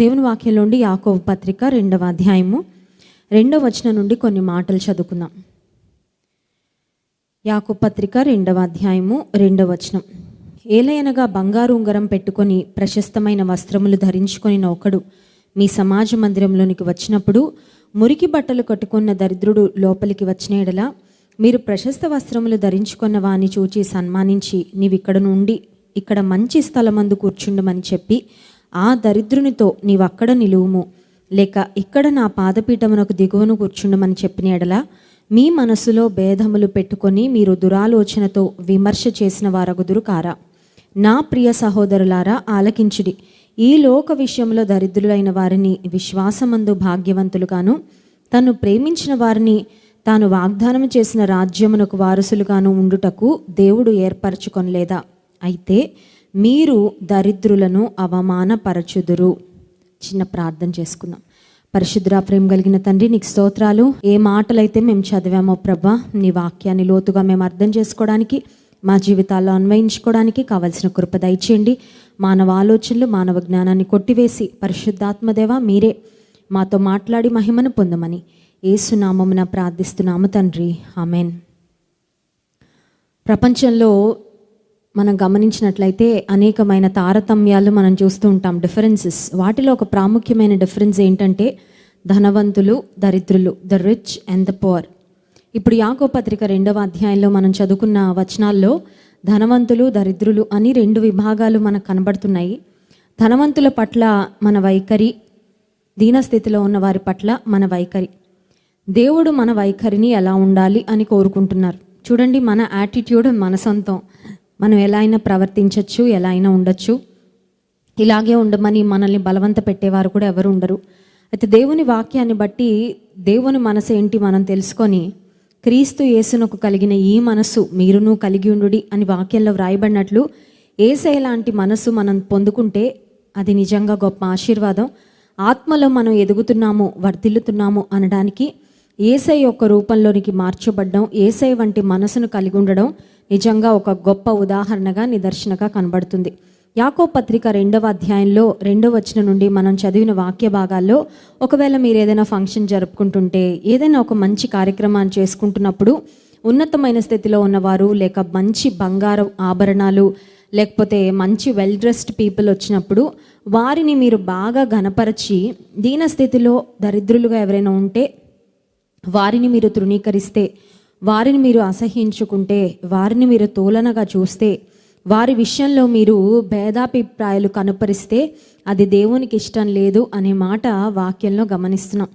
దేవుని వాక్యంలో నుండి యాకోవ పత్రిక రెండవ అధ్యాయము రెండవ వచనం నుండి కొన్ని మాటలు చదువుకుందాం. యాకో పత్రిక రెండవ అధ్యాయము రెండవ వచనం. ఏలయనగా బంగారు ఉంగరం పెట్టుకొని ప్రశస్తమైన వస్త్రములు ధరించుకొని ఒకడు మీ సమాజ మందిరంలోనికి వచ్చినప్పుడు మురికి బట్టలు కట్టుకున్న దరిద్రుడు లోపలికి వచ్చిన ఎడల మీరు ప్రశస్త వస్త్రములు ధరించుకున్న వాని చూచి సన్మానించి నీవిక్కడ నుండి ఇక్కడ మంచి స్థలమందు కూర్చుండమని చెప్పి ఆ దరిద్రునితో నీవక్కడ నిలువుము. లేక ఇక్కడ నా పాదపీఠమునకు దిగువను కూర్చుండమని చెప్పిన ఎడల మీ మనసులో భేదములు పెట్టుకొని మీరు దురాలోచనతో విమర్శ చేసిన వారగుదురు కారా. నా ప్రియ సహోదరులారా ఆలకించుడి. ఈ లోక విషయంలో దరిద్రులైన వారిని విశ్వాసమందు భాగ్యవంతులుగాను తను ప్రేమించిన వారిని తాను వాగ్దానం చేసిన రాజ్యమునకు వారసులుగాను ఉండుటకు దేవుడు ఏర్పరచుకొనలేదా? అయితే మీరు దరిద్రులను అవమానపరచుదురు. చిన్న ప్రార్థన చేసుకుందాం. పరిశుద్ర ప్రేమ కలిగిన తండ్రి నీకు స్తోత్రాలు. ఏ మాటలైతే మేము చదివామో ప్రభా నీ వాక్యాన్ని లోతుగా మేము అర్థం చేసుకోవడానికి మా జీవితాల్లో అన్వయించుకోవడానికి కావలసిన కృప దయచేయండి. మానవ ఆలోచనలు మానవ జ్ఞానాన్ని కొట్టివేసి పరిశుద్ధాత్మదేవ మీరే మాతో మాట్లాడి మహిమను పొందమని ఏసునామమున ప్రార్థిస్తున్నాము తండ్రి. ఆమెన్. ప్రపంచంలో మనం గమనించినట్లయితే అనేకమైన తారతమ్యాలు మనం చూస్తూ ఉంటాం డిఫరెన్సెస్ వాటిలో ఒక ప్రాముఖ్యమైన డిఫరెన్స్ ఏంటంటే ధనవంతులు దరిద్రులు the rich and the poor ఇప్పుడు యాకో పత్రిక రెండవ అధ్యాయంలో మనం చదువుకున్న వచనాల్లో ధనవంతులు దరిద్రులు అని రెండు విభాగాలు మనకు కనబడుతున్నాయి. ధనవంతుల పట్ల మన వైఖరి దీనస్థితిలో ఉన్న వారి పట్ల మన వైఖరి. దేవుడు మన వైఖరిని ఎలా ఉండాలి అని కోరుకుంటున్నారు. చూడండి మన యాటిట్యూడ్ మన సొంతం. మనం ఎలా అయినా ప్రవర్తించవచ్చు ఎలా అయినా ఉండొచ్చు. ఇలాగే ఉండమని మనల్ని బలవంత పెట్టేవారు కూడా ఎవరు ఉండరు. అయితే దేవుని వాక్యాన్ని బట్టి దేవుని మనసు ఏంటి మనం తెలుసుకొని క్రీస్తు యేసునకు కలిగిన ఈ మనసు మీరును కలిగి ఉండుడి అని వాక్యంలో వ్రాయబడినట్లు ఏసై లాంటి మనసు మనం పొందుకుంటే అది నిజంగా గొప్ప ఆశీర్వాదం. ఆత్మలో మనం ఎదుగుతున్నాము వర్ధిల్లుతున్నాము అనడానికి ఏసై యొక్క రూపంలోనికి మార్చబడ్డం ఏసై వంటి మనసును కలిగి ఉండడం నిజంగా ఒక గొప్ప ఉదాహరణగా నిదర్శనగా కనబడుతుంది. యాకో పత్రిక రెండవ అధ్యాయంలో రెండవ వచనం నుండి మనం చదివిన వాక్య భాగాల్లో ఒకవేళ మీరు ఏదైనా ఫంక్షన్ జరుపుకుంటుంటే ఏదైనా ఒక మంచి కార్యక్రమాన్ని చేసుకుంటున్నప్పుడు ఉన్నతమైన స్థితిలో ఉన్నవారు లేక మంచి బంగారం ఆభరణాలు లేకపోతే మంచి వెల్ డ్రెస్డ్ పీపుల్ వచ్చినప్పుడు వారిని మీరు బాగా ఘనపరచి దీన స్థితిలో దరిద్రులుగా ఎవరైనా ఉంటే వారిని మీరు తృణీకరిస్తే వారిని మీరు అసహించుకుంటే వారిని మీరు తోలనగా చూస్తే వారి విషయంలో మీరు భేదాభిప్రాయాలు కనుపరిస్తే అది దేవునికి ఇష్టం లేదు అనే మాట వాక్యంలో గమనిస్తున్నాం.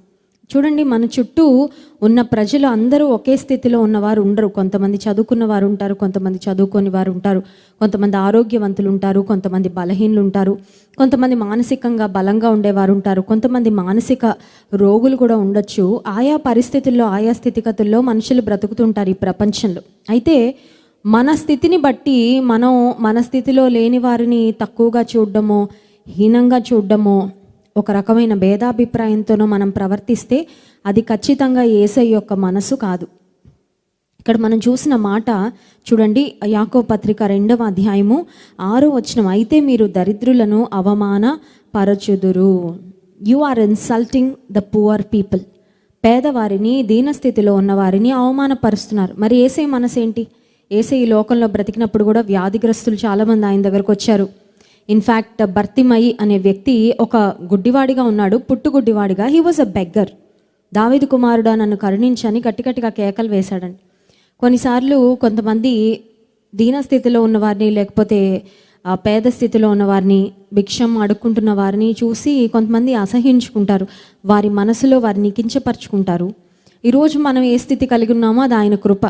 చూడండి మన చుట్టూ ఉన్న ప్రజలు అందరూ ఒకే స్థితిలో ఉన్నవారు ఉండరు. కొంతమంది చదువుకున్న వారు ఉంటారు కొంతమంది చదువుకొని వారు ఉంటారు. కొంతమంది ఆరోగ్యవంతులు ఉంటారు కొంతమంది బలహీనులు ఉంటారు. కొంతమంది మానసికంగా బలంగా ఉండేవారు ఉంటారు. కొంతమంది మానసిక రోగులు కూడా ఉండొచ్చు. ఆయా పరిస్థితుల్లో ఆయా స్థితిగతుల్లో మనుషులు బ్రతుకుతుంటారు ఈ ప్రపంచంలో. అయితే మన స్థితిని బట్టి మనం మన స్థితిలో లేని వారిని తక్కువగా చూడడమో హీనంగా చూడడమో ఒక రకమైన భేదాభిప్రాయంతోనో మనం ప్రవర్తిస్తే అది ఖచ్చితంగా ఏసై యొక్క మనసు కాదు. ఇక్కడ మనం చూసిన మాట చూడండి యాకో పత్రిక రెండవ అధ్యాయము ఆరో వచనం. అయితే మీరు దరిద్రులను అవమాన పరచుదురు you are insulting the poor people పేదవారిని దీనస్థితిలో ఉన్నవారిని అవమానపరుస్తున్నారు. మరి ఏసై మనసు ఏంటి ఏసై ఈ లోకంలో బ్రతికినప్పుడు కూడా వ్యాధిగ్రస్తులు చాలామంది ఆయన దగ్గరకు వచ్చారు. ఇన్ఫ్యాక్ట్ భర్తిమయి అనే వ్యక్తి ఒక గుడ్డివాడిగా ఉన్నాడు పుట్టుగుడ్డివాడిగా. హీ వాజ్ అ బెగ్గర్ దావేది కుమారుడా నన్ను కరుణించని గట్టిగట్టిగా కేకలు వేశాడండి. కొన్నిసార్లు కొంతమంది దీనస్థితిలో ఉన్నవారిని లేకపోతే పేద స్థితిలో ఉన్న వారిని భిక్షం అడుక్కుంటున్న వారిని చూసి కొంతమంది అసహించుకుంటారు. వారి మనసులో వారిని కించపరుచుకుంటారు. ఈరోజు మనం ఏ స్థితి కలిగి ఉన్నామో అది ఆయన కృప.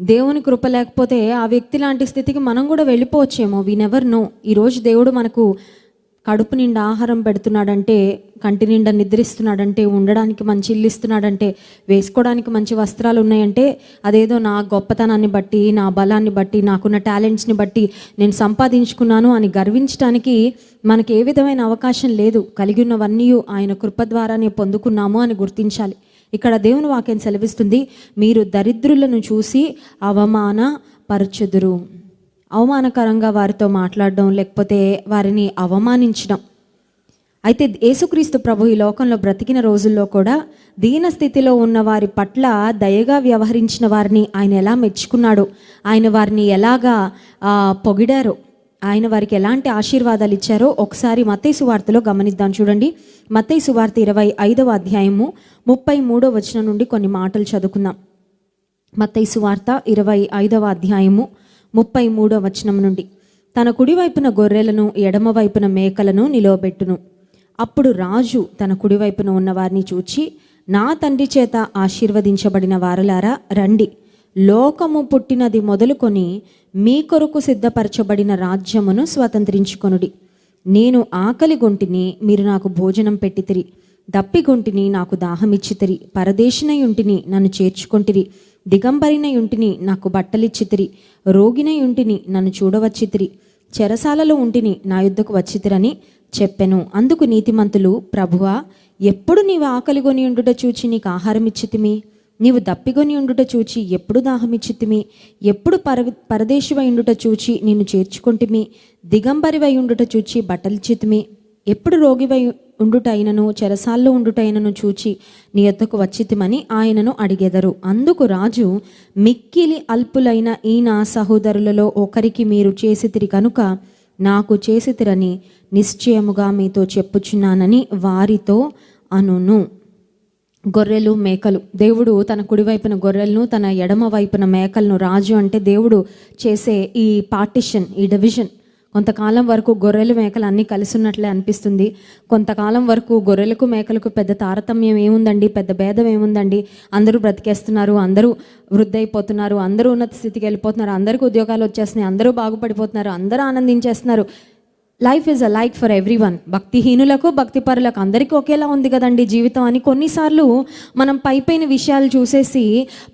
దేవుని కృప లేకపోతే ఆ వ్యక్తి లాంటి స్థితికి మనం కూడా వెళ్ళిపోవచ్చేమో. వీ నెవర్ నో ఈరోజు దేవుడు మనకు కడుపు నిండా ఆహారం పెడుతున్నాడంటే కంటి నిండా నిద్రిస్తున్నాడంటే ఉండడానికి మంచి ఇల్లు ఇస్తున్నాడంటే వేసుకోవడానికి మంచి వస్త్రాలు ఉన్నాయంటే అదేదో నా గొప్పతనాన్ని బట్టి నా బలాన్ని బట్టి నాకున్న టాలెంట్స్ని బట్టి నేను సంపాదించుకున్నాను అని గర్వించడానికి మనకి ఏ విధమైన అవకాశం లేదు. కలిగి ఉన్నవన్నీ ఆయన కృప ద్వారానే పొందుకున్నాము అని గుర్తించాలి. ఇక్కడ దేవుని వాక్యం సెలవిస్తుంది మీరు దరిద్రులను చూసి అవమాన పరచుదురు. అవమానకరంగా వారితో మాట్లాడడం లేకపోతే వారిని అవమానించడం. అయితే యేసుక్రీస్తు ప్రభు ఈ లోకంలో బ్రతికిన రోజుల్లో కూడా దీన స్థితిలో ఉన్న వారి పట్ల దయగా వ్యవహరించిన వారిని ఆయన ఎలా మెచ్చుకున్నాడు? ఆయన వారిని ఎలాగా పొగిడారు? ఆయన వారికి ఎలాంటి ఆశీర్వాదాలు ఇచ్చారో ఒకసారి మత్తై సువార్తలో గమనిద్దాం చూడండి. మత్తై సువార్త ఇరవై ఐదవ అధ్యాయము ముప్పై మూడో వచనం నుండి కొన్ని మాటలు చదువుకుందాం. మత్తై సువార్త ఇరవై ఐదవ అధ్యాయము ముప్పై మూడవ వచనం నుండి. తన కుడివైపున గొర్రెలను ఎడమవైపున మేకలను నిలవబెట్టును. అప్పుడు రాజు తన కుడివైపున ఉన్న వారిని చూచి నా తండ్రి చేత ఆశీర్వదించబడిన వారలారా రండి. లోకము పుట్టినది మొదలుకొని మీ కొరకు సిద్ధపరచబడిన రాజ్యమును స్వతంత్రించుకొనుడి. నేను ఆకలి గొంటిని మీరు నాకు భోజనం పెట్టితిరి. దప్పిగొంటిని నాకు దాహమిచ్చితిరి. పరదేశిన ఉంటిని నన్ను చేర్చుకొంటిరి. దిగంబరిన ఉంటిని నాకు బట్టలిచ్చితిరి. రోగిన ఉంటిని నన్ను చూడవచ్చితిరి. చెరసాలలో ఉంటిని నా యుద్ధకు వచ్చితిరని చెప్పెను. అందుకు నీతిమంతులు ప్రభువా ఎప్పుడు నీవు ఆకలిగొని ఉండుట చూచి నీకు ఆహారం ఇచ్చితిమి నీవు దప్పిగొని ఉండుట చూచి ఎప్పుడు దాహమిచ్చితిమి? ఎప్పుడు పర పరదేశివై ఉండుట చూచి నిన్ను చేర్చుకొంటిమి? దిగంబరివై ఉండుట చూచి బట్టలిచితిమి ఎప్పుడు రోగివై ఉండుటైనను చెరసాల్లో ఉండుటైనను చూచి నీ యొద్దకు వచ్చితిమని ఆయనను అడిగెదరు. అందుకు రాజు మిక్కిలి అల్పులైన ఈ నా సహోదరులలో ఒకరికి మీరు చేసితిరి కనుక నాకు చేసితిరని నిశ్చయముగా మీతో చెప్పుచున్నానని వారితో అనును. గొర్రెలు మేకలు. దేవుడు తన కుడివైపున గొర్రెలను తన ఎడమ వైపున మేకలను రాజు అంటే దేవుడు చేసే ఈ పార్టిషన్ ఈ డివిజన్ కొంతకాలం వరకు గొర్రెలు మేకలు అన్నీ కలిసి ఉన్నట్లే అనిపిస్తుంది. కొంతకాలం వరకు గొర్రెలకు మేకలకు పెద్ద తారతమ్యం ఏముందండి? పెద్ద భేదం ఏముందండి? అందరూ బ్రతికేస్తున్నారు అందరూ వృద్ధైపోతున్నారు అందరూ ఉన్నత స్థితికి వెళ్ళిపోతున్నారు అందరికీ ఉద్యోగాలు వచ్చేస్తున్నాయి అందరూ బాగుపడిపోతున్నారు అందరూ ఆనందించేస్తున్నారు. Life is alike for everyone భక్తిహీనులకు భక్తిపరులకు అందరికీ ఒకేలా ఉంది కదండి జీవితం అని కొన్నిసార్లు మనం పైపైన విషయాలు చూసేసి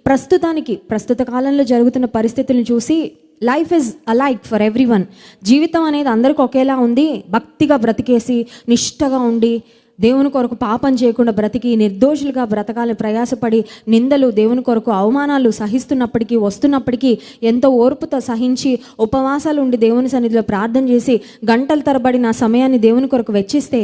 ప్రస్తుతానికి ప్రస్తుత కాలంలో జరుగుతున్న పరిస్థితులను చూసి life is alike for everyone జీవితం అనేది అందరికీ ఒకేలా ఉంది. భక్తిగా బ్రతికేసి నిష్టగా ఉండి దేవుని కొరకు పాపం చేయకుండా బ్రతికి నిర్దోషులుగా బ్రతకాలని ప్రయాసపడి నిందలు దేవుని కొరకు అవమానాలు సహిస్తున్నప్పటికీ వస్తున్నప్పటికీ ఎంతో ఓర్పుతో సహించి ఉపవాసాలు ఉండి దేవుని సన్నిధిలో ప్రార్థన చేసి గంటల తరబడి నా సమయాన్ని దేవుని కొరకు వెచ్చిస్తే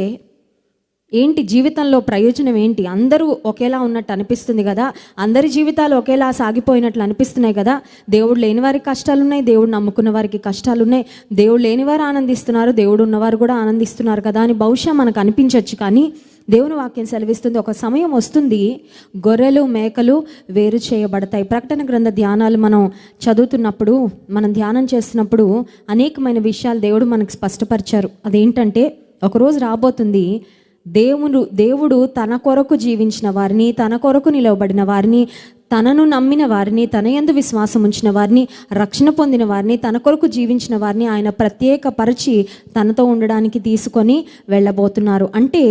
ఏంటి జీవితంలో ప్రయోజనం ఏంటి? అందరూ ఒకేలా ఉన్నట్టు అనిపిస్తుంది కదా? అందరి జీవితాలు ఒకేలా సాగిపోయినట్లు అనిపిస్తున్నాయి కదా? దేవుడు లేని వారికి కష్టాలు ఉన్నాయి దేవుడు నమ్ముకున్న వారికి కష్టాలు ఉన్నాయి. దేవుడు లేని వారు ఆనందిస్తున్నారు దేవుడు ఉన్నవారు కూడా ఆనందిస్తున్నారు కదా అని బహుశా మనకు అనిపించవచ్చు కానీ దేవుని వాక్యం సెలవిస్తుంది. ఒక సమయం వస్తుంది గొర్రెలు మేకలు వేరు చేయబడతాయి. ప్రకటన గ్రంథ ధ్యానాలు మనం చదువుతున్నప్పుడు మనం ధ్యానం చేస్తున్నప్పుడు అనేకమైన విషయాలు దేవుడు మనకు స్పష్టపరిచారు. అదేంటంటే ఒకరోజు రాబోతుంది దేవుడు దేవుడు తన కొరకు జీవించిన వారిని తన కొరకు నిలవబడిన వారిని తనను నమ్మిన వారిని తన యందు విశ్వాసం ఉంచిన వారిని రక్షణ పొందిన వారిని తన కొరకు జీవించిన వారిని ఆయన ప్రత్యేకపరిచి తనతో ఉండడానికి తీసుకొని వెళ్ళబోతున్నారు. అంటే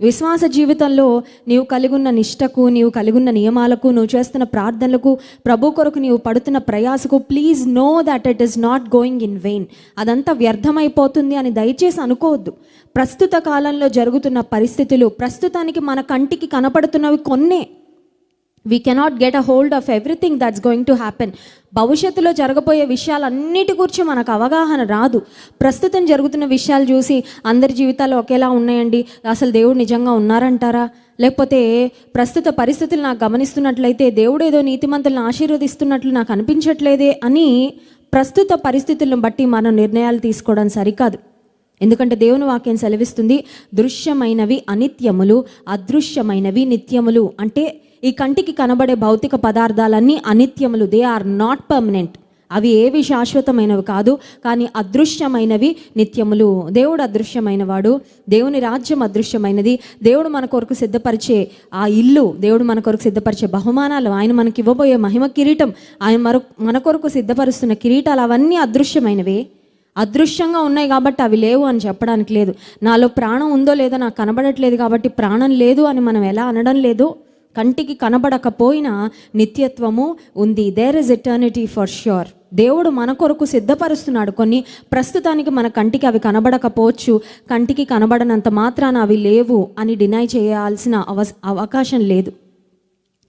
విశ్వాస జీవితంలో నీవు కలిగున్న నిష్టకు నీవు కలిగి ఉన్న నియమాలకు నువ్వు చేస్తున్న ప్రార్థనలకు ప్రభు కొరకు నీవు పడుతున్న ప్రయాసకు please know that it is not going in vain అదంతా వ్యర్థమైపోతుంది అని దయచేసి అనుకోవద్దు. ప్రస్తుత కాలంలో జరుగుతున్న పరిస్థితులు ప్రస్తుతానికి మన కంటికి కనపడుతున్నవి కొన్నే. We cannot get a hold of everything that's going to happen భవిష్యత్తులో జరగబోయే విషయాలన్నిటి గురించి మనకు అవగాహన రాదు. ప్రస్తుతం జరుగుతున్న విషయాలు చూసి అందరి జీవితాలు ఒకేలా ఉన్నాయండి. అసలు దేవుడు నిజంగా ఉన్నారంటారా? లేకపోతే ప్రస్తుత పరిస్థితులు నాకు గమనిస్తున్నట్లయితే దేవుడు ఏదో నీతిమంతులను ఆశీర్వదిస్తున్నట్లు నాకు అనిపించట్లేదే అని ప్రస్తుత పరిస్థితులను బట్టి మనం నిర్ణయాలు తీసుకోవడం సరికాదు. ఎందుకంటే దేవుని వాక్యం సెలవిస్తుంది దృశ్యమైనవి అనిత్యములు అదృశ్యమైనవి నిత్యములు. అంటే ఈ కంటికి కనబడే భౌతిక పదార్థాలన్నీ అనిత్యములు. దే ఆర్ నాట్ పర్మనెంట్ అవి ఏవి శాశ్వతమైనవి కాదు కానీ అదృశ్యమైనవి నిత్యములు. దేవుడు అదృశ్యమైనవాడు దేవుని రాజ్యం అదృశ్యమైనది. దేవుడు మన కొరకు సిద్ధపరిచే ఆ ఇల్లు దేవుడు మన కొరకు సిద్ధపరిచే బహుమానాలు ఆయన మనకి ఇవ్వబోయే మహిమ కిరీటం ఆయన మరొక మన కొరకు సిద్ధపరుస్తున్న కిరీటాలు అవన్నీ అదృశ్యమైనవే. అదృశ్యంగా ఉన్నాయి కాబట్టి అవి లేవు అని చెప్పడానికి లేదు. నాలో ప్రాణం ఉందో లేదో నాకు కనబడట్లేదు కాబట్టి ప్రాణం లేదు అని మనం ఎలా అనడం లేదు కంటికి కనబడకపోయినా నిత్యత్వము ఉంది. There is eternity for sure దేవుడు మన కొరకు సిద్ధపరుస్తున్నాడు. కొన్ని ప్రస్తుతానికి మన కంటికి అవి కనబడకపోవచ్చు. కంటికి కనబడనంత మాత్రాన అవి లేవు అని డినై చేయాల్సిన అవ అవకాశం లేదు.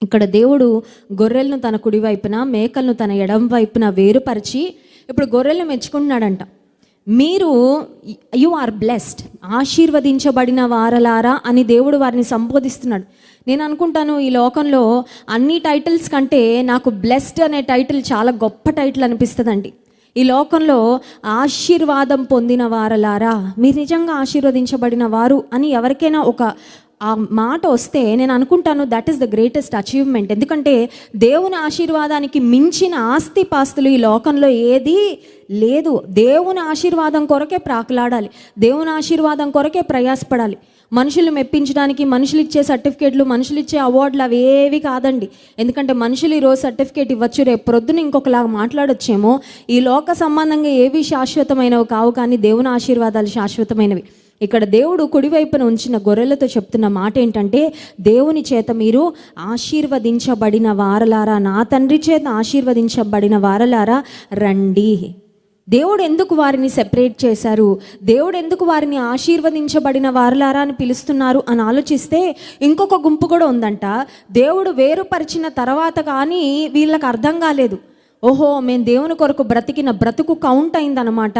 ఇక్కడ దేవుడు గొర్రెలను తన కుడివైపున మేకలను తన ఎడం వైపున వేరుపరిచి ఇప్పుడు గొర్రెలను మెచ్చుకుంటున్నాడంట. మీరు యు ఆర్ బ్లెస్డ్ ఆశీర్వదించబడిన వారలారా అని దేవుడు వారిని సంబోధిస్తున్నాడు. నేను అనుకుంటాను ఈ లోకంలో అన్ని టైటిల్స్ కంటే నాకు బ్లెస్డ్ అనే టైటిల్ చాలా గొప్ప టైటిల్ అనిపిస్తుందండి. ఈ లోకంలో ఆశీర్వాదం పొందిన వారలారా మీరు నిజంగా ఆశీర్వదించబడిన వారు అని ఎవరికైనా ఒక ఆ మాట వస్తే నేను అనుకుంటాను that is the greatest achievement ఎందుకంటే దేవుని ఆశీర్వాదానికి మించిన ఆస్తి పాస్తులు ఈ లోకంలో ఏది లేదు. దేవుని ఆశీర్వాదం కొరకే ప్రాకులాడాలి. దేవుని ఆశీర్వాదం కొరకే ప్రయాసపడాలి. మనుషులు మెప్పించడానికి మనుషులు ఇచ్చే సర్టిఫికేట్లు మనుషులు ఇచ్చే అవార్డులు అవి ఏవి కాదండి. ఎందుకంటే మనుషులు ఈరోజు సర్టిఫికేట్ ఇవ్వచ్చు రేపు ప్రొద్దున ఇంకొకలాగా మాట్లాడొచ్చేమో. ఈ లోక సంబంధంగా ఏవి శాశ్వతమైనవి కావు కానీ దేవుని ఆశీర్వాదాలు శాశ్వతమైనవి. ఇక్కడ దేవుడు కుడివైపున ఉంచిన గొర్రెలతో చెప్తున్న మాట ఏంటంటే దేవుని చేత మీరు ఆశీర్వదించబడిన వారలారా నా తండ్రి చేత ఆశీర్వదించబడిన వారలారా రండి. దేవుడు ఎందుకు వారిని సెపరేట్ చేశారు? దేవుడు ఎందుకు వారిని ఆశీర్వదించబడిన వారులారా అని పిలుస్తున్నారు అని ఆలోచిస్తే ఇంకొక గుంపు కూడా ఉందంట. దేవుడు వేరుపరిచిన తర్వాత కానీ వీళ్ళకి అర్థం కాలేదు. ఓహో మేము దేవుని కొరకు బ్రతికిన బ్రతుకు కౌంట్ అయిందనమాట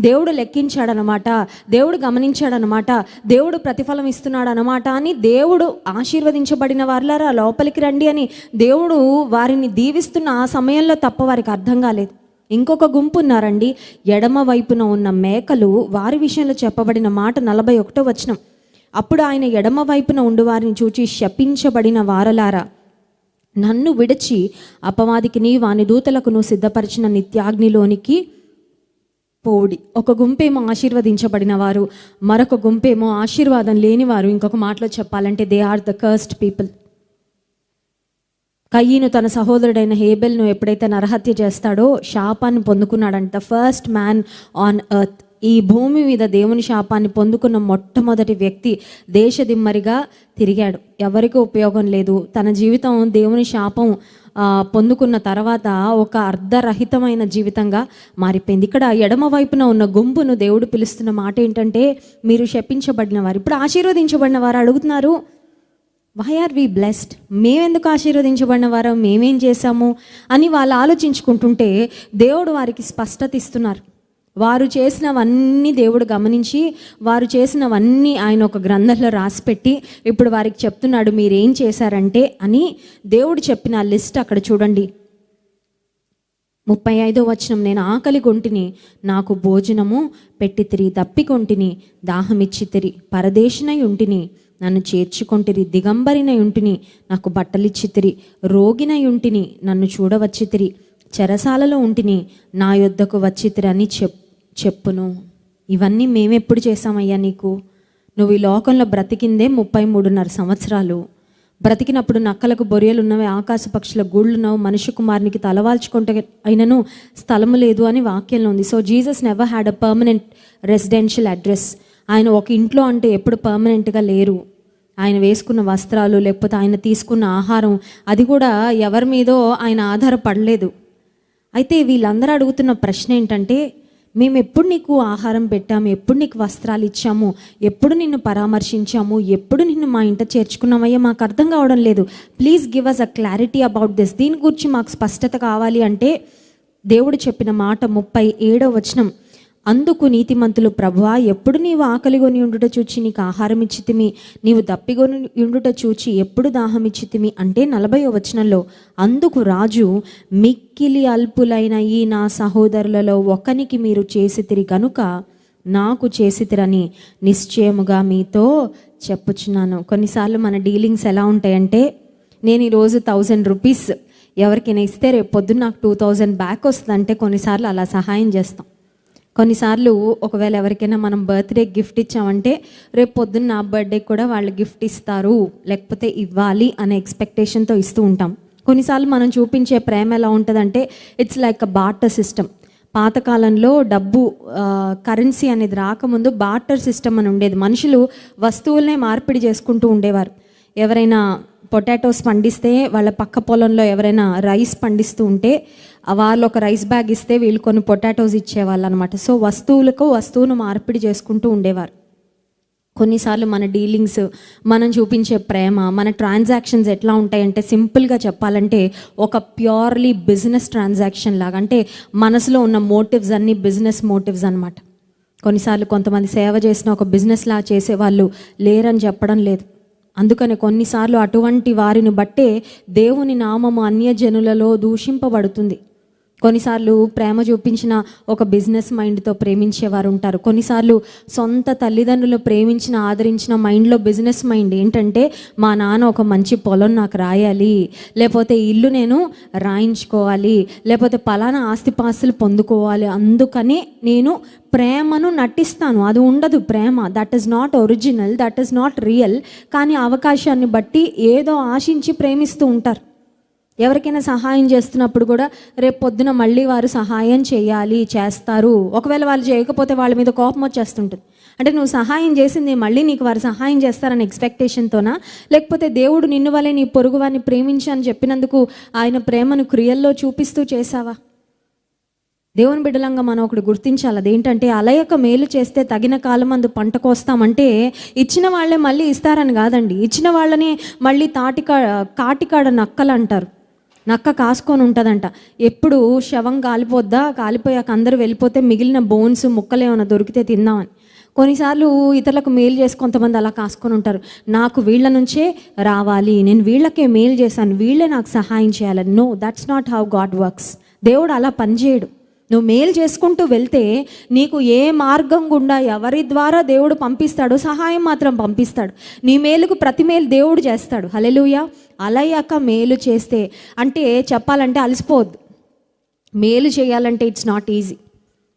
దేవుడు లెక్కించాడనమాట దేవుడు గమనించాడనమాట దేవుడు ప్రతిఫలం ఇస్తున్నాడు అనమాట అని దేవుడు ఆశీర్వదించబడిన వారులారా లోపలికి రండి అని దేవుడు వారిని దీవిస్తున్న ఆ సమయంలో తప్ప వారికి అర్థం కాలేదు. ఇంకొక గుంపు ఉన్నారండి ఎడమ వైపున ఉన్న మేకలు వారి విషయంలో చెప్పబడిన మాట నలభై ఒకటో వచనం. అప్పుడు ఆయన ఎడమ వైపున ఉండు వారిని చూచి శపించబడిన వారలారా నన్ను విడిచి అపవాదికిని వాని దూతలకును సిద్ధపరిచిన నిత్యాగ్నిలోనికి పోడి. ఒక గుంపేమో ఆశీర్వదించబడిన వారు మరొక గుంపేమో ఆశీర్వాదం లేనివారు ఇంకొక మాటలో చెప్పాలంటే they are the cursed people కయ్యను తన సహోదరుడైన హేబెల్ను ఎప్పుడైతే నరహత్య చేస్తాడో శాపాన్ని పొందుకున్నాడంట. The first man on earth ఈ భూమి మీద దేవుని శాపాన్ని పొందుకున్న మొట్టమొదటి వ్యక్తి దేశదిమ్మరిగా తిరిగాడు. ఎవరికి ఉపయోగం లేదు. తన జీవితం దేవుని శాపం పొందుకున్న తర్వాత ఒక అర్ధరహితమైన జీవితంగా మారిపోయింది. ఇక్కడ ఎడమ వైపున ఉన్న గుంపును దేవుడు పిలుస్తున్న మాట ఏంటంటే మీరు శపించబడిన వారు. ఇప్పుడు ఆశీర్వదించబడిన వారు అడుగుతున్నారు వై ఆర్ వి బ్లెస్డ్ మేమెందుకు ఆశీర్వదించబడిన వారు? మేమేం చేశాము? అని వాళ్ళు ఆలోచించుకుంటుంటే దేవుడు వారికి స్పష్టత ఇస్తున్నారు. వారు చేసినవన్నీ దేవుడు గమనించి వారు చేసినవన్నీ ఆయన ఒక గ్రంథంలో రాసిపెట్టి ఇప్పుడు వారికి చెప్తున్నాడు మీరేం చేశారంటే అని దేవుడు చెప్పిన లిస్ట్ అక్కడ చూడండి. ముప్పై ఐదో వచనం నేను ఆకలి కొంటిని నాకు భోజనము పెట్టి తిరిగి పెట్టితిరి దాహమిచ్చి తిరి పరదేశినై ఉంటిని నన్ను చేర్చుకొంటిరి దిగంబరిన ఉంటిని నాకు బట్టలిచ్చితిరి రోగిన ఉంటిని నన్ను చూడవచ్చితిరి చెరసాలలో ఉంటిని నా యొద్దకు వచ్చితిరి అని చెప్ చెప్పును. ఇవన్నీ మేమెప్పుడు చేశామయ్యా నీకు? నువ్వు ఈ లోకంలో బ్రతికిందే ముప్పై మూడున్నర సంవత్సరాలు. బ్రతికినప్పుడు నక్కలకు బొరియలు ఉన్నవి ఆకాశ పక్షుల గూళ్ళున్నవి మనుష్య కుమారునికి తలవాల్చుకుంటే అయినను స్థలము లేదు అని వాక్యంలో ఉంది. So Jesus never had a permanent residential address ఆయన ఒక ఇంట్లో అంటే ఎప్పుడు పర్మనెంట్గా లేరు. ఆయన వేసుకున్న వస్త్రాలు లేకపోతే ఆయన తీసుకున్న ఆహారం అది కూడా ఎవరి మీదో ఆయన ఆధారపడలేదు. అయితే వీళ్ళందరూ అడుగుతున్న ప్రశ్న ఏంటంటే మేము ఎప్పుడు నీకు ఆహారం పెట్టాము ఎప్పుడు నీకు వస్త్రాలు ఇచ్చాము ఎప్పుడు నిన్ను పరామర్శించాము ఎప్పుడు నిన్ను మా ఇంట చేర్చుకున్నామయ్యా మాకు అర్థం కావడం లేదు. Please give us a clarity about this దీని గురించి మాకు స్పష్టత కావాలి అంటే దేవుడు చెప్పిన మాట ముప్పై ఏడో వచనం. అందుకు నీతిమంతులు ప్రభువా ఎప్పుడు నీవు ఆకలిగొని ఉండుట చూచి నీకు ఆహారం ఇచ్చితిమి? నీవు దప్పిగొని ఉండుట చూచి ఎప్పుడు దాహం ఇచ్చితిమి? అంటే నలభై వచనంలో అందుకు రాజు మిక్కిలి అల్పులైన ఈ నా సహోదరులలో ఒకనికి మీరు చేసితిరి కనుక నాకు చేసితిరని నిశ్చయముగా మీతో చెప్పుచున్నాను. కొన్నిసార్లు మన డీలింగ్స్ ఎలా ఉంటాయంటే నేను ఈరోజు థౌజండ్ రూపీస్ ఎవరికైనా ఇస్తే రేపు పొద్దున్న నాకు టూ థౌజండ్ బ్యాక్ వస్తుందంటే కొన్నిసార్లు అలా సహాయం చేస్తాం. కొన్నిసార్లు ఒకవేళ ఎవరికైనా మనం బర్త్డే గిఫ్ట్ ఇచ్చామంటే రేపు పొద్దున్న నా బర్త్డే కూడా వాళ్ళు గిఫ్ట్ ఇస్తారు లేకపోతే ఇవ్వాలి అనే ఎక్స్పెక్టేషన్తో ఇస్తూ ఉంటాం. కొన్నిసార్లు మనం చూపించే ప్రేమ ఎలా ఉంటుందంటే it's like a barter system పాతకాలంలో డబ్బు కరెన్సీ అనేది రాకముందు బాటర్ సిస్టమ్ అని ఉండేది. మనుషులు వస్తువులనే మార్పిడి చేసుకుంటూ ఉండేవారు. ఎవరైనా పొటాటోస్ పండిస్తే వాళ్ళ పక్క పొలంలో ఎవరైనా రైస్ పండిస్తూ ఉంటే వాళ్ళు ఒక రైస్ బ్యాగ్ ఇస్తే వీళ్ళు కొన్ని పొటాటోస్ ఇచ్చేవాళ్ళు అనమాట సో వస్తువులకు వస్తువును మార్పిడి చేసుకుంటూ ఉండేవారు. కొన్నిసార్లు మన డీలింగ్స్ మనం చూపించే ప్రేమ మన ట్రాన్సాక్షన్స్ ఎట్లా ఉంటాయంటే సింపుల్గా చెప్పాలంటే ఒక ప్యూర్లీ బిజినెస్ ట్రాన్సాక్షన్ లాగా అంటే మనసులో ఉన్న మోటివ్స్ అన్ని బిజినెస్ మోటివ్స్ అనమాట కొన్నిసార్లు కొంతమంది సేవ చేసిన ఒక బిజినెస్లా చేసే వాళ్ళు లేరని చెప్పడం లేదు. అందుకని కొన్నిసార్లు అటువంటి వారిని బట్టే దేవుని నామము అన్యజనులలో దూషింపబడుతుంది. కొన్నిసార్లు ప్రేమ చూపించిన ఒక బిజినెస్ మైండ్తో ప్రేమించేవారు ఉంటారు. కొన్నిసార్లు సొంత తల్లిదండ్రులు ప్రేమించిన ఆదరించిన మైండ్లో బిజినెస్ మైండ్ ఏంటంటే మా నాన్న ఒక మంచి పొలం నాకు రాయాలి లేకపోతే ఇల్లు నేను రాయించుకోవాలి లేకపోతే పలానా ఆస్తిపాస్తులు పొందుకోవాలి అందుకని నేను ప్రేమను నటిస్తాను. అది ఉండదు ప్రేమ. That is not original that is not real కానీ అవకాశాన్ని బట్టి ఏదో ఆశించి ప్రేమిస్తూ ఉంటారు. ఎవరికైనా సహాయం చేస్తున్నప్పుడు కూడా రేపు పొద్దున మళ్ళీ వారు సహాయం చేయాలి చేస్తారు. ఒకవేళ వాళ్ళు చేయకపోతే వాళ్ళ మీద కోపం వచ్చేస్తుంటుంది. అంటే నువ్వు సహాయం చేసింది మళ్ళీ నీకు వారు సహాయం చేస్తారని ఎక్స్పెక్టేషన్తోనా? లేకపోతే దేవుడు నిన్ను వలె నీ పొరుగు వారిని ప్రేమించి అని చెప్పినందుకు ఆయన ప్రేమను క్రియల్లో చూపిస్తూ చేశావా? దేవుని బిడ్డలంగా మనం ఒకటి గుర్తించాలి. అదేంటంటే అలయక మేలు చేస్తే తగిన కాలం అందు పంట కోస్తామంటే ఇచ్చిన వాళ్ళే మళ్ళీ ఇస్తారని కాదండి. ఇచ్చిన వాళ్ళని మళ్ళీ తాటికా కాటికాడ నక్కలు అంటారు నక్క కాసుకొని ఉంటుందంట. ఎప్పుడు శవం కాలిపోద్దా? కాలిపోయాక అందరూ వెళ్ళిపోతే మిగిలిన బోన్స్ ముక్కలు ఏమైనా దొరికితే తిందామని. కొన్నిసార్లు ఇతరులకు మేలు చేసి కొంతమంది అలా కాసుకొని ఉంటారు. నాకు వీళ్ళ నుంచే రావాలి. నేను వీళ్ళకే మేలు చేశాను. వీళ్ళే నాకు సహాయం చేయాలని. No that's not how God works దేవుడు అలా పనిచేయడు. నువ్వు మేలు చేసుకుంటూ వెళ్తే నీకు ఏ మార్గం గుండా ఎవరి ద్వారా దేవుడు పంపిస్తాడో సహాయం మాత్రం పంపిస్తాడు. నీ మేలుకు ప్రతి మేలు దేవుడు చేస్తాడు. హలెలుయ అలయ్యాక మేలు చేస్తే అంటే చెప్పాలంటే అలసిపోవద్దు. మేలు చేయాలంటే ఇట్స్ నాట్ ఈజీ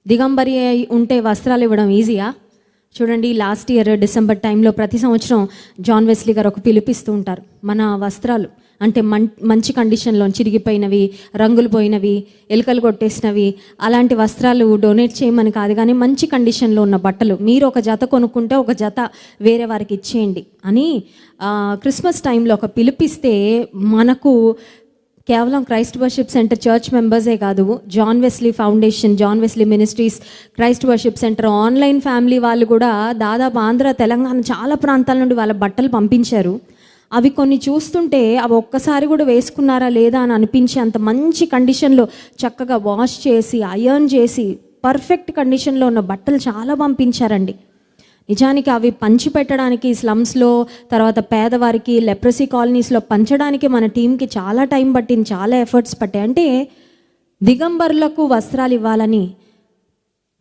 దిగంబరి ఉంటే వస్త్రాలు ఇవ్వడం ఈజీయా చూడండి లాస్ట్ ఇయర్ డిసెంబర్ టైంలో ప్రతి సంవత్సరం జాన్ వెస్లీ గారు ఒక పిలిపిస్తూ ఉంటారు. మన వస్త్రాలు. అంటే మం మంచి కండిషన్లో చిరిగిపోయినవి రంగులు పోయినవి ఎలుకలు కొట్టేసినవి అలాంటి వస్త్రాలు డొనేట్ చేయమని కాదు కానీ మంచి కండిషన్లో ఉన్న బట్టలు మీరు ఒక జత కొనుక్కుంటే ఒక జత వేరే వారికి ఇచ్చేయండి. అని క్రిస్మస్ టైంలో ఒక పిలిపిస్తే మనకు కేవలం క్రైస్ట్ వర్షిప్ సెంటర్ చర్చ్ మెంబర్సే కాదు John Wesley foundation John Wesley ministries Christ worship centre online family వాళ్ళు కూడా దాదాపు ఆంధ్ర తెలంగాణ చాలా ప్రాంతాల నుండి వాళ్ళ బట్టలు పంపించారు. అవి కొన్ని చూస్తుంటే అవి ఒక్కసారి కూడా వేసుకున్నారా లేదా అని అనిపించే అంత మంచి కండిషన్లో చక్కగా వాష్ చేసి అయర్న్ చేసి పర్ఫెక్ట్ కండిషన్లో ఉన్న బట్టలు చాలా పంపించారండి. నిజానికి అవి పంచిపెట్టడానికి స్లమ్స్లో తర్వాత పేదవారికి లెప్రసీ కాలనీస్లో పంచడానికి మన టీంకి చాలా టైం పట్టింది చాలా ఎఫర్ట్స్ పట్టాయి. అంటే దిగంబరులకు వస్త్రాలు ఇవ్వాలని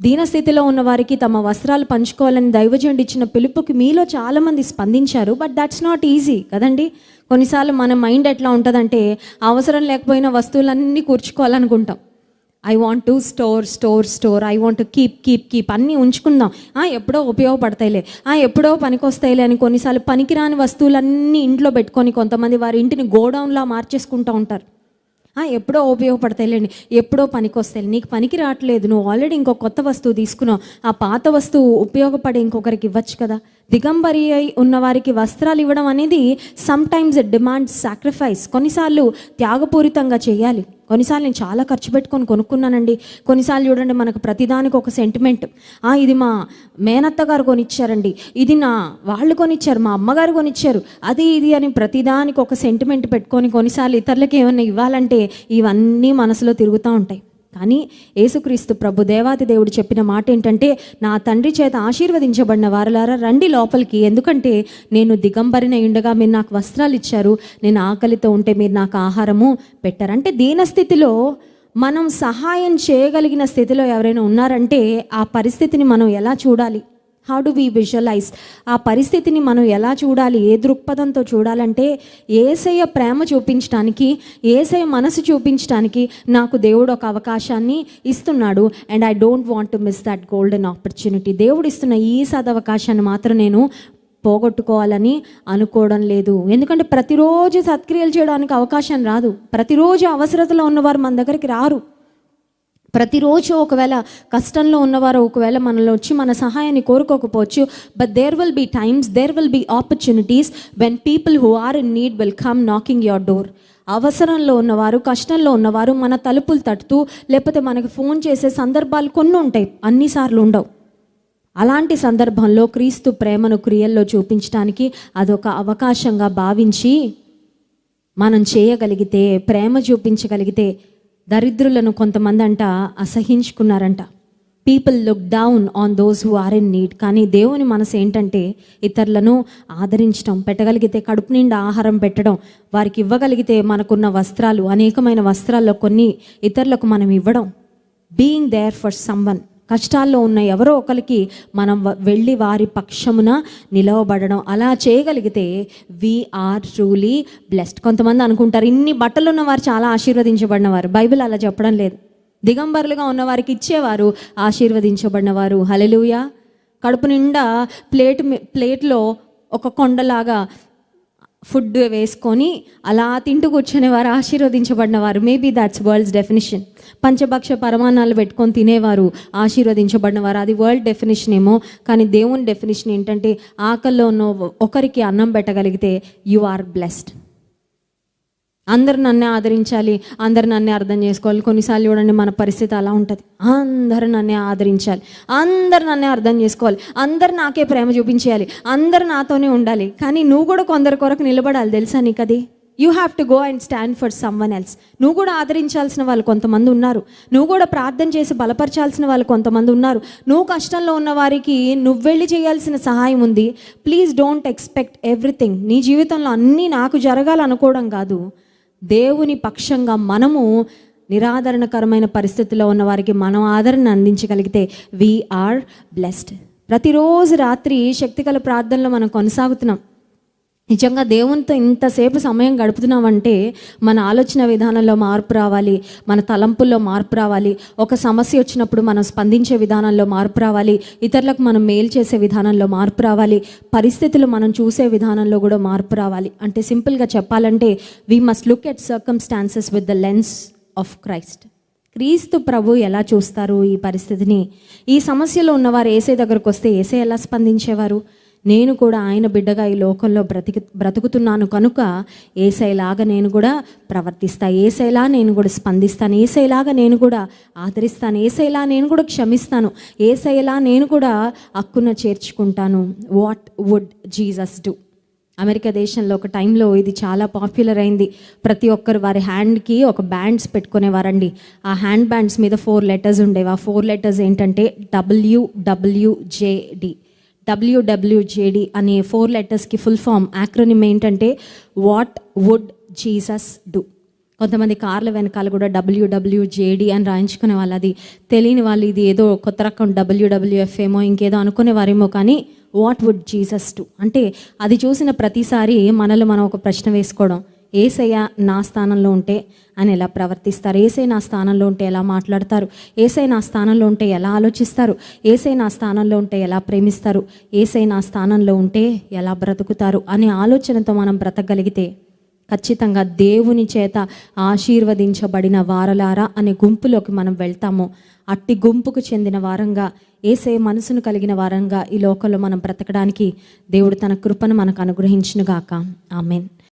దీనస్థితిలో ఉన్న వారికి తమ వస్త్రాలు పంచుకోవాలని దైవజనుడు ఇచ్చిన పిలుపుకి మీలో చాలామంది స్పందించారు బట్ దట్స్ నాట్ ఈజీ కదండి? కొన్నిసార్లు మన మైండ్ ఎట్లా ఉంటుందంటే అవసరం లేకపోయిన వస్తువులన్నీ కూర్చుకోవాలనుకుంటాం. I want to store store store I want keep keep keep అన్నీ ఉంచుకుందాం. ఎప్పుడో ఉపయోగపడతాయిలే. ఆ, ఎప్పుడో పనికొస్తాయిలే అని కొన్నిసార్లు పనికిరాని వస్తువులన్నీ ఇంట్లో పెట్టుకొని కొంతమంది వారి ఇంటిని గోడౌన్లా మార్చేసుకుంటూ ఉంటారు. ఎప్పుడో ఉపయోగపడతాయిలేండి ఎప్పుడో పనికొస్తాయి. నీకు పనికి రావట్లేదు. నువ్వు ఆల్రెడీ ఇంకో కొత్త వస్తువు తీసుకున్నావు. ఆ పాత వస్తువు ఉపయోగపడి ఇంకొకరికి ఇవ్వచ్చు కదా. దిగంబరి అయి ఉన్నవారికి వస్త్రాలు ఇవ్వడం అనేది సమ్టైమ్స్ డిమాండ్ సాక్రిఫైస్ కొన్నిసార్లు త్యాగపూరితంగా చేయాలి. కొన్నిసార్లు నేను చాలా ఖర్చు పెట్టుకొని కొనుక్కున్నానండి. కొన్నిసార్లు చూడండి మనకు ప్రతిదానికి ఒక సెంటిమెంట్ ఆ ఇది మా మేనత్త గారు కొనిచ్చారండి. ఇది నా వాళ్ళు కొనిచ్చారు మా అమ్మగారు కొనిచ్చారు. అది ఇది అని ప్రతిదానికి ఒక సెంటిమెంట్ పెట్టుకొని కొన్నిసార్లు ఇతరులకి ఏమైనా ఇవ్వాలంటే ఇవన్నీ మనసులో తిరుగుతూ ఉంటాయి. కానీ యేసుక్రీస్తు ప్రభు దేవాది దేవుడు చెప్పిన మాట ఏంటంటే నా తండ్రి చేత ఆశీర్వదించబడిన వారలారా రండి లోపలికి. ఎందుకంటే నేను దిగంబరిన ఉండగా మీరు నాకు వస్త్రాలు ఇచ్చారు. నేను ఆకలితో ఉంటే మీరు నాకు ఆహారము పెట్టారు. అంటే దీనస్థితిలో మనం సహాయం చేయగలిగిన స్థితిలో ఎవరైనా ఉన్నారంటే ఆ పరిస్థితిని మనం ఎలా చూడాలి? హౌ డు వి విజువలైజ్ ఆ పరిస్థితిని మనం ఎలా చూడాలి? ఏ దృక్పథంతో చూడాలంటే ఏసయ్య ప్రేమ చూపించడానికి ఏసయ్య మనసు చూపించడానికి నాకు దేవుడు ఒక అవకాశాన్ని ఇస్తున్నాడు. And I don't want to miss that golden opportunity దేవుడు ఇస్తున్న ఈ సదవకాశాన్ని మాత్రం నేను పోగొట్టుకోవాలని అనుకోవడం లేదు. ఎందుకంటే ప్రతిరోజు సత్క్రియలు చేయడానికి అవకాశం రాదు. ప్రతిరోజు అవసరతలో ఉన్నవారు మన దగ్గరికి రారు. ప్రతిరోజు ఒకవేళ కష్టంలో ఉన్నవారు ఒకవేళ మనలో వచ్చి మన సహాయాన్ని కోరుకోకపోవచ్చు but there will be times there will be opportunities when people who are in need will come knocking your door అవసరంలో ఉన్నవారు కష్టంలో ఉన్నవారు మన తలుపులు తట్టుతూ లేకపోతే మనకు ఫోన్ చేసే సందర్భాలు కొన్ని ఉంటాయి అన్నిసార్లు ఉండవు. అలాంటి సందర్భంలో క్రీస్తు ప్రేమను క్రియల్లో చూపించడానికి అదొక అవకాశంగా భావించి మనం చేయగలిగితే ప్రేమ చూపించగలిగితే దరిద్రులను కొంతమంది అంట అసహించుకున్నారంట. People look down on those who are in need కానీ దేవుని మనసు ఏంటంటే ఇతరులను ఆదరించడం పెట్టగలిగితే కడుపు నిండా ఆహారం పెట్టడం వారికి ఇవ్వగలిగితే మనకున్న వస్త్రాలు అనేకమైన వస్త్రాల్లో కొన్ని ఇతరులకు మనం ఇవ్వడం. బీయింగ్ దేర్ ఫర్ సమ్వన్ కష్టాల్లో ఉన్న ఎవరో ఒకరికి మనం వెళ్ళి వారి పక్షమున నిలవబడడం అలా చేయగలిగితే వీఆర్ ట్రూలీ బ్లెస్డ్ కొంతమంది అనుకుంటారు ఇన్ని బట్టలు ఉన్నవారు చాలా ఆశీర్వదించబడిన వారు బైబిల్ అలా చెప్పడం లేదు. దిగంబరులుగా ఉన్నవారికి ఇచ్చేవారు ఆశీర్వదించబడినవారు. హలెలుయా కడుపు నిండా ప్లేట్ ప్లేట్లో ఒక కొండలాగా ఫుడ్ వేసుకొని అలా తింటూ కూర్చునే వారు ఆశీర్వదించబడిన వారు మేబీ దాట్స్ వరల్డ్స్ డెఫినిషన్ పంచభక్ష పరమాణాలు పెట్టుకొని తినేవారు ఆశీర్వదించబడిన వారు అది వరల్డ్ డెఫినేషన్ ఏమో కానీ దేవుని డెఫినేషన్ ఏంటంటే ఆకల్లో ఉన్న ఒకరికి అన్నం పెట్టగలిగితే యు ఆర్ బ్లెస్డ్ అందరు నన్నే ఆదరించాలి అందరు నన్నే అర్థం చేసుకోవాలి. కొన్నిసార్లు చూడండి మన పరిస్థితి అలా ఉంటుంది. అందరు నన్నే ఆదరించాలి అందరు నన్నే అర్థం చేసుకోవాలి అందరు నాకే ప్రేమ చూపించేయాలి అందరు నాతోనే ఉండాలి. కానీ నువ్వు కూడా కొందరి కొరకు నిలబడాలి తెలుసా నీకు అది you have to go and stand for someone else నువ్వు కూడా ఆదరించాల్సిన వాళ్ళు కొంతమంది ఉన్నారు. నువ్వు కూడా ప్రార్థన చేసి బలపరచాల్సిన వాళ్ళు కొంతమంది ఉన్నారు. నువ్వు కష్టంలో ఉన్న వారికి నువ్వు వెళ్ళి చేయాల్సిన సహాయం ఉంది. ప్లీజ్ డోంట్ ఎక్స్పెక్ట్ ఎవ్రీథింగ్ నీ జీవితంలో అన్నీ నాకు జరగాలనుకోవడం కాదు. దేవుని పక్షంగా మనము నిరాదరణకరమైన పరిస్థితిలో ఉన్న వారికి మనం ఆదరణ అందించగలిగితే వీఆర్ బ్లెస్డ్ ప్రతిరోజు రాత్రి శక్తిగల ప్రార్థనలో మనం కొనసాగుతున్నాం. నిజంగా దేవునితో ఇంతసేపు సమయం గడుపుతున్నామంటే మన ఆలోచన విధానంలో మార్పు రావాలి మన తలంపుల్లో మార్పు రావాలి ఒక సమస్య వచ్చినప్పుడు మనం స్పందించే విధానంలో మార్పు రావాలి ఇతరులకు మనం మేలు చేసే విధానంలో మార్పు రావాలి పరిస్థితులు మనం చూసే విధానంలో కూడా మార్పు రావాలి. అంటే సింపుల్గా చెప్పాలంటే we must look at circumstances with the lens of Christ క్రీస్తు ప్రభు ఎలా చూస్తారు ఈ పరిస్థితిని? ఈ సమస్యలో ఉన్నవారు ఏసే దగ్గరకు వస్తే ఏసే ఎలా స్పందించేవారు? నేను కూడా ఆయన బిడ్డగా ఈ లోకంలో బ్రతికి బ్రతుకుతున్నాను కనుక ఏసైలాగా నేను కూడా ప్రవర్తిస్తా ఏసైలా నేను కూడా స్పందిస్తాను ఏసైలాగా నేను కూడా ఆదరిస్తాను ఏసైలా నేను కూడా క్షమిస్తాను ఏసైలా నేను కూడా హక్కున చేర్చుకుంటాను. What would Jesus do America దేశంలో ఒక టైంలో ఇది చాలా పాపులర్ అయింది. ప్రతి ఒక్కరు వారి హ్యాండ్కి ఒక బ్యాండ్స్ పెట్టుకునేవారండి. ఆ హ్యాండ్ బ్యాండ్స్ మీద ఫోర్ లెటర్స్ ఉండేవి. ఆ ఫోర్ లెటర్స్ ఏంటంటే డబ్ల్యూడబ్ల్యూజేడి డబ్ల్యూడబ్ల్యూజేడి అనే ఫోర్ లెటర్స్కి ఫుల్ ఫామ్ యాక్రోనిమ్ ఏంటంటే వాట్ వుడ్ జీసస్ డూ. కొంతమంది కార్ల వెనకాల కూడా డబ్ల్యూడబ్ల్యూజేడి అని రాయించుకునే వాళ్ళు అది తెలియని వాళ్ళు ఇది ఏదో కొత్త రకం డబ్ల్యూడబ్ల్యూఎఫ్ ఏమో ఇంకేదో అనుకునేవారేమో కానీ వాట్ వుడ్ జీసస్ టు అంటే అది చూసిన ప్రతిసారి మనలో మనం ఒక ప్రశ్న వేసుకోవడం ఏసయ్య నా స్థానంలో ఉంటే అని ఎలా ప్రవర్తిస్తారు? ఏసై నా స్థానంలో ఉంటే ఎలా మాట్లాడతారు? ఏసై నా స్థానంలో ఉంటే ఎలా ఆలోచిస్తారు? ఏసై నా స్థానంలో ఉంటే ఎలా ప్రేమిస్తారు? ఏసై నా స్థానంలో ఉంటే ఎలా బ్రతుకుతారు? అనే ఆలోచనతో మనం బ్రతకగలిగితే ఖచ్చితంగా దేవుని చేత ఆశీర్వదించబడిన వారలారా అనే గుంపులోకి మనం వెళ్తాము. అట్టి గుంపుకు చెందిన వారంగా ఏసే మనసును కలిగిన వారంగా ఈ లోకంలో మనం బ్రతకడానికి దేవుడు తన కృపను మనకు అనుగ్రహించునుగాక. ఆమెన్.